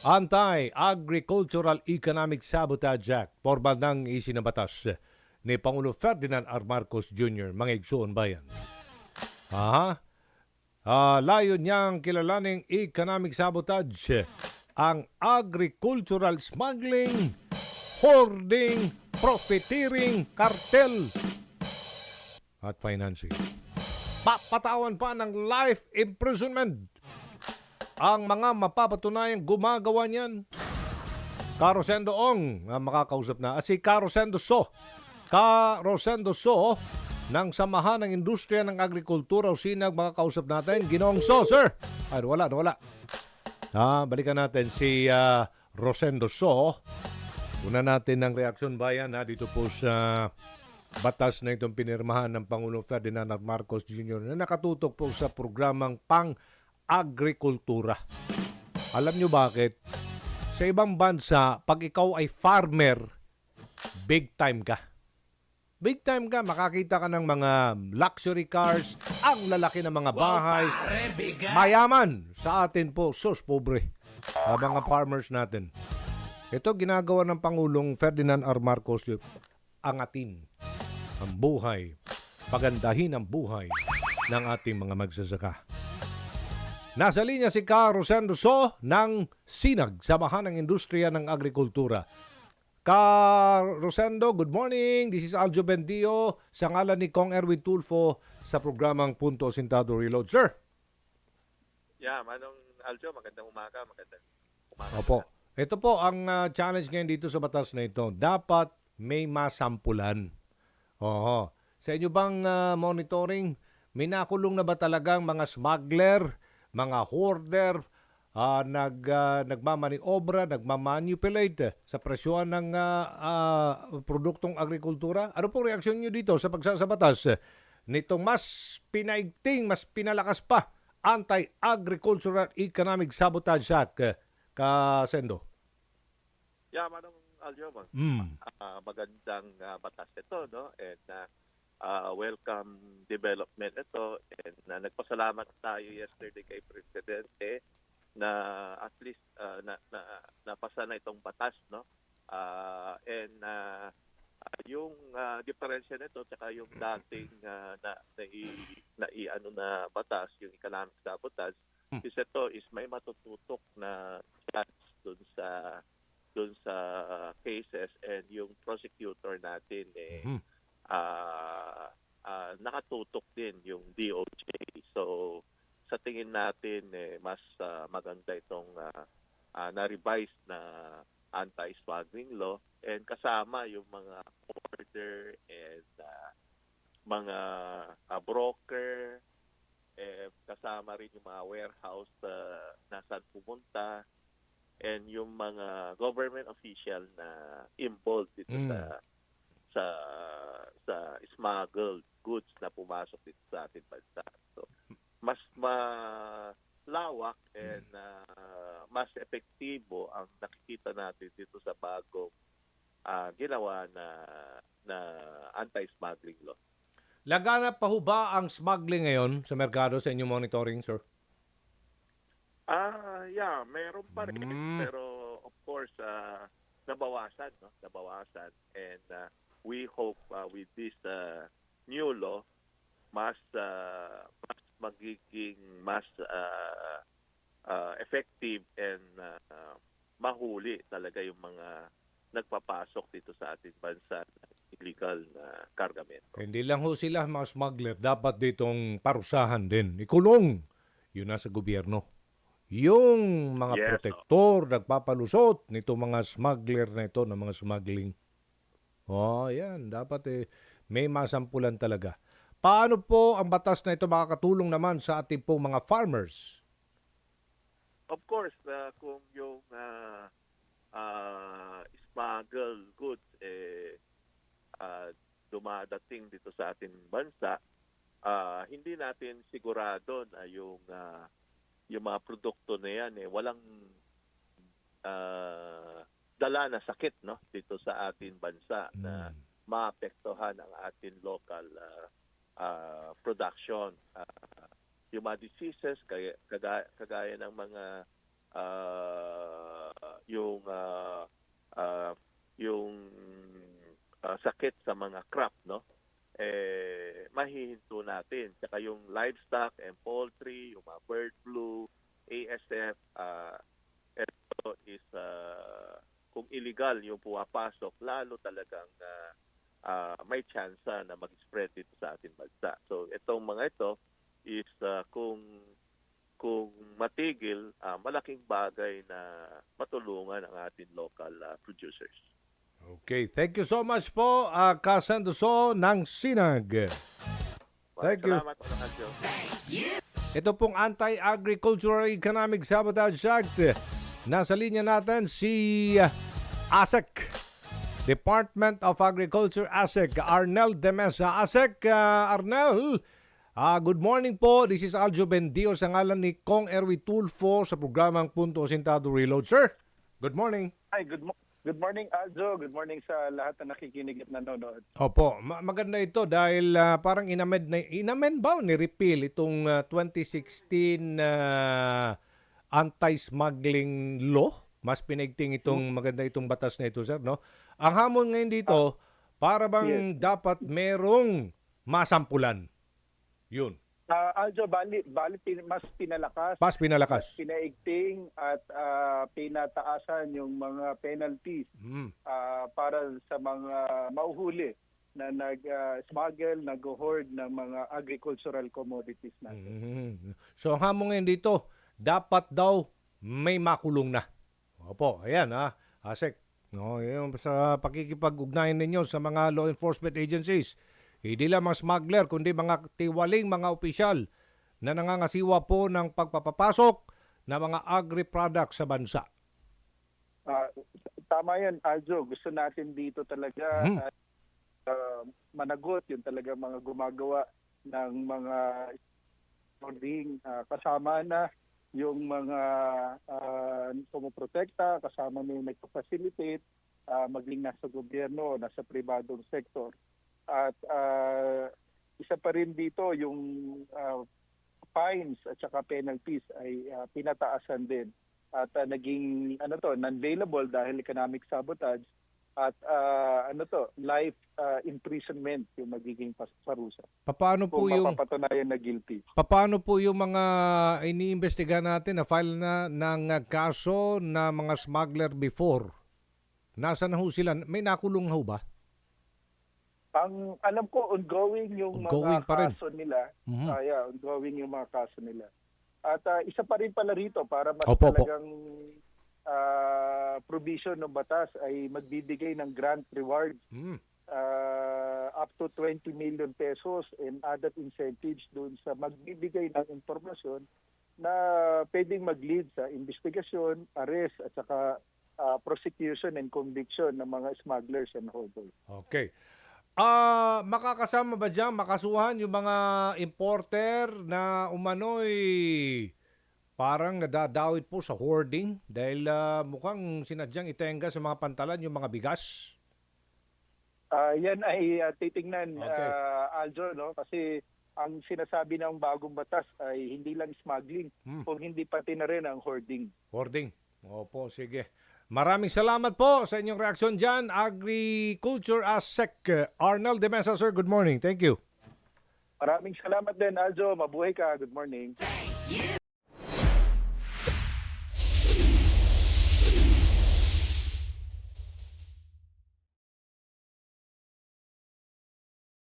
Anti-Agricultural Economic Sabotage Act formal ng isinabatas ni Pangulo Ferdinand R. Marcos Jr. mga igsoon bayan. Aha. Ah, layo niyang kilalaning economic sabotage ang agricultural smuggling, hoarding, profiteering, cartel at financing. Papatawan pa ng life imprisonment ang mga mapapatunayang gumagawa niyan. Caro Sendo Ong ang makakausap na. Ah, si Caro Sendo So. Caro Sendo So ng Samahan ng Industriya ng Agrikultura o Sinag makakausap natin. Ginoong So, sir. Ay, wala, wala. Ah, balikan natin si ah, Rosendo So. Una natin ng reaksyon bayan ha, dito po sa batas na itong pinirmahan ng Pangulong Ferdinand R. Marcos Jr. na nakatutok po sa programang pang-agrikultura. Alam nyo bakit? Sa ibang bansa, pag ikaw ay farmer, big time ka. Big time ka, makakita ka ng mga luxury cars, ang lalaki ng mga bahay. Mayaman sa atin po, sus, pobre. Ang mga farmers natin. Ito ginagawa ng Pangulong Ferdinand R. Marcos angatin ang buhay, pagandahin ang buhay ng ating mga magsasaka. Nasa linya si Ka So ng Sinag, Samahan ng Industriya ng Agrikultura. Ka Rosendo, good morning. This is Aljo Bendio sa ngalan ni Kong Erwin Tulfo sa programang Punto Sintado Reload. Sir, Yeah, Manong Aljo, magandang umaga, magandang umaga. Opo. Ito po ang ah, challenge ngayon dito sa batas na ito. Dapat may masampulan. Oo. Sa inyo bang ah, monitoring, may nakulong na ba talagang mga smuggler, mga hoarder, ah, nag, ah, nagmamaniobra, nagmamanipulate sa presyohan ng ah, ah, produktong agrikultura? Ano po reaksyon nyo dito sa pagsasabatas nitong mas pinaigting, mas pinalakas pa Anti-Agricultural Economic Sabotage Act, eh, Kasendo? Yeah, Manong Aljo, mag, Mm. ah, magandang ah, batas ito, no? And ah, ah, welcome development ito. And ah, nagpasalamat tayo yesterday kay Presidente na at least ah, na, na, napasa na itong batas, no? Ah, and ah, yung ah, diferensya nito tsaka yung dating ah, na na, i, na i- ano na batas, yung economic sabotage, Hmm. is ito is may matututok na chance dun sa dun sa cases and yung prosecutor natin eh Mhm. Ah ah, nakatutok din yung DOJ. So sa tingin natin eh mas ah, maganda itong ah, ah, na-revise na anti-smuggling law and kasama yung mga order and ah, mga ah, broker eh, kasama rin yung mga warehouse uh, na saan pumunta and yung mga government official na involved dito Mm. sa sa sa smuggled goods na pumasok dito sa ating bansa. So, mas malawak and uh, mas epektibo ang nakikita natin dito sa bagong ah, ginawa na na anti-smuggling law. Laganap pa ho ba ang smuggling ngayon sa merkado sa inyong monitoring, sir? Ah, yeah, meron pa rin Mm. pero of course ah, nabawasan, no? Nabawasan and ah, we hope ah, with this ah, new law mas ah, mas magiging mas ah, ah, effective and ah, mahuli talaga yung mga nagpapasok dito sa ating bansa ng illegal na kargamento. Hindi lang ho sila mga smuggler. Dapat ditong parusahan din. Ikulong. Yun nasa gobyerno. Yung mga Yes, protektor, nagpapalusot nito mga smuggler na ito, ng mga smuggling. Oh, yan. Dapat eh, may masampulan talaga. Paano po ang batas na ito makakatulong naman sa ating pong mga farmers? Of course, uh, kung yung uh, uh, smuggled goods eh uh, dumadating dito sa ating bansa, uh, hindi natin sigurado na yung uh, yung mga produkto na yan eh walang uh, dala na sakit no dito sa ating bansa na Mm. maapektuhan ang ating local uh, uh, production. Uh, yung mga diseases, kaya, kagaya, kagaya ng mga ah, yung ah, ah, yung ah, sakit sa mga crop no eh mahihinto natin saka yung livestock and poultry yung mga bird flu ASF ah ito is ah, kung illegal yung pumapasok lalo talagang ah, ah, may chance na mag-spread dito sa ating bansa so itong mga ito is ah, kung kung matigil, ah, malaking bagay na matulungan ang ating local ah, producers. Okay, thank you so much po, uh, Kasandoso ng Sinag. Thank you. Salamat. Ito pong Anti-Agricultural Economic Sabotage Act. Nasa linya natin si uh, ASEC. Department of Agriculture ASEC. Arnel Demesa. ASEC, uh, Arnel, ah, good morning po. This is Aljo Bendio sa ngalan ni Kong Erwi Tulfo sa programang Punto Sintado Reload. Sir, good morning. Hi, good mo- good morning Aljo. Good morning sa lahat na nakikinig at nanonood. Opo, ma- maganda ito dahil ah, parang inamed na inamed ba o ni-repeal itong ah, 2016 ah, anti-smuggling law? Mas pinigting itong maganda itong batas na ito, sir, no? Ang hamon ngayon dito, para bang dapat merong masampulan. Yun. Ah, Aljo, bali, bali pin- mas pinalakas, Pas pinalakas. pinaigting at ah, pinataasan yung mga penalties Mm. ah, para sa mga mauhuli na nag-smuggle, nag-hoard ng mga agricultural commodities natin. Mhm. So ang hamon ngayon dito, dapat daw may makulong na. Opo, ayan ha, Asek. No, yung sa pakikipag-ugnayan ninyo sa mga law enforcement agencies, hindi lamang smuggler, kundi mga tiwaling mga opisyal na nangangasiwa po ng pagpapapasok ng mga agri-products sa bansa. Ah, tama yan, Aljo. Gusto natin dito talaga ah, ah, managot yung talaga mga gumagawa ng mga hoarding ah, kasama na yung mga uh, pumuprotekta, kasama na yung nagpa-facilitate, ah, maging nasa gobyerno, nasa pribadong sektor. At ah, isa pa rin dito yung ah, fines at saka penalties ay ah, pinataasan din at ah, naging ano to non-bailable dahil economic sabotage at ah, ano to life ah, imprisonment yung magiging parusa Paano po kung yung mapapatunayan na guilty. paano po yung mga iniimbestigahan natin na file na ng uh, kaso na mga smuggler before? Nasaan na ho sila? May nakulong na ho ba? Ang alam ko ongoing yung Ongoing mga pa rin. kaso nila. Mhm. Ah, yeah, ongoing yung mga kaso nila. At ah, isa pa rin pala rito para mas Opo, talagang ah, provision ng batas ay magbibigay ng grant reward Mm. uh, up to 20 million pesos and other incentives doon sa magbibigay ng impormasyon na pwedeng mag-lead sa investigasyon, arrest at saka uh, prosecution and conviction ng mga smugglers and holders. Okay. Ah, makakasama ba diyan makasuhan yung mga importer na umano'y parang nadadawit po sa hoarding dahil ah, mukhang sinadyang itenga sa mga pantalan yung mga bigas. Uh, yan ay uh, titingnan Okay. uh, Aljo no kasi ang sinasabi ng bagong batas ay hindi lang smuggling Hmm. kung hindi pati na rin ang hoarding. Hoarding. Opo, sige. Maraming salamat po sa inyong reaksyon dyan. Agriculture ASEC. Arnold de Mesa, sir. Good morning. Thank you. Maraming salamat din Aljo, mabuhay ka. Good morning.